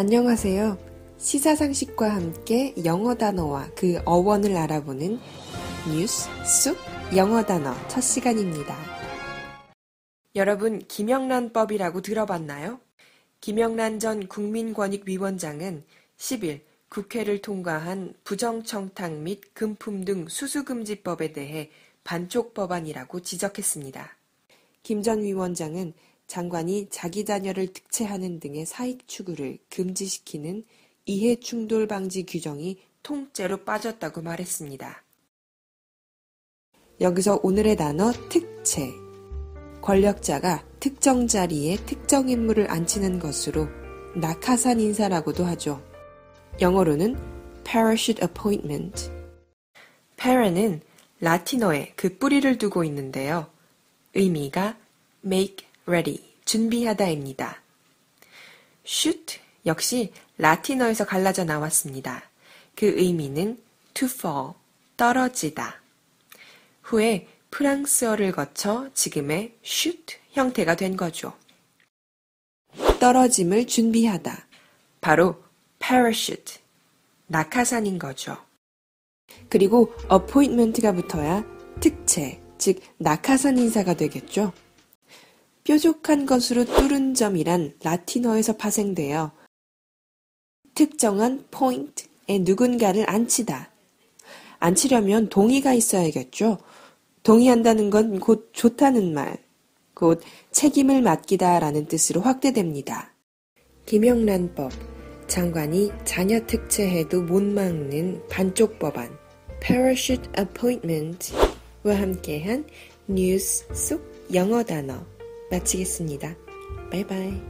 안녕하세요. 시사상식과 함께 영어 단어와 그 어원을 알아보는 뉴스 쑥 영어 단어 첫 시간입니다. 여러분, 김영란법이라고 들어봤나요? 김영란 전 국민권익위원장은 10일 국회를 통과한 부정청탁 및 금품 등 수수금지법에 대해 반쪽 법안이라고 지적했습니다. 김 전 위원장은 장관이 자기 자녀를 득채하는 등의 사익 추구를 금지시키는 이해 충돌 방지 규정이 통째로 빠졌다고 말했습니다. 여기서 오늘의 단어 특채. 권력자가 특정 자리에 특정 인물을 앉히는 것으로 낙하산 인사라고도 하죠. 영어로는 parachute appointment. para는 라틴어에 그 뿌리를 두고 있는데요. 의미가 make ready, 준비하다입니다. shoot 역시 라틴어에서 갈라져 나왔습니다. 그 의미는 to fall, 떨어지다. 후에 프랑스어를 거쳐 지금의 shoot 형태가 된 거죠. 떨어짐을 준비하다. 바로 parachute, 낙하산인 거죠. 그리고 appointment가 붙어야 특채, 즉 낙하산 인사가 되겠죠. 뾰족한 것으로 뚫은 점이란 라틴어에서 파생되어 특정한 포인트에 누군가를 앉히다. 앉히려면 동의가 있어야겠죠. 동의한다는 건 곧 좋다는 말, 곧 책임을 맡기다라는 뜻으로 확대됩니다. 김영란법, 장관이 자녀 특채해도 못 막는 반쪽 법안, Parachute Appointment와 함께한 뉴스 속 영어 단어 마치겠습니다. 바이바이.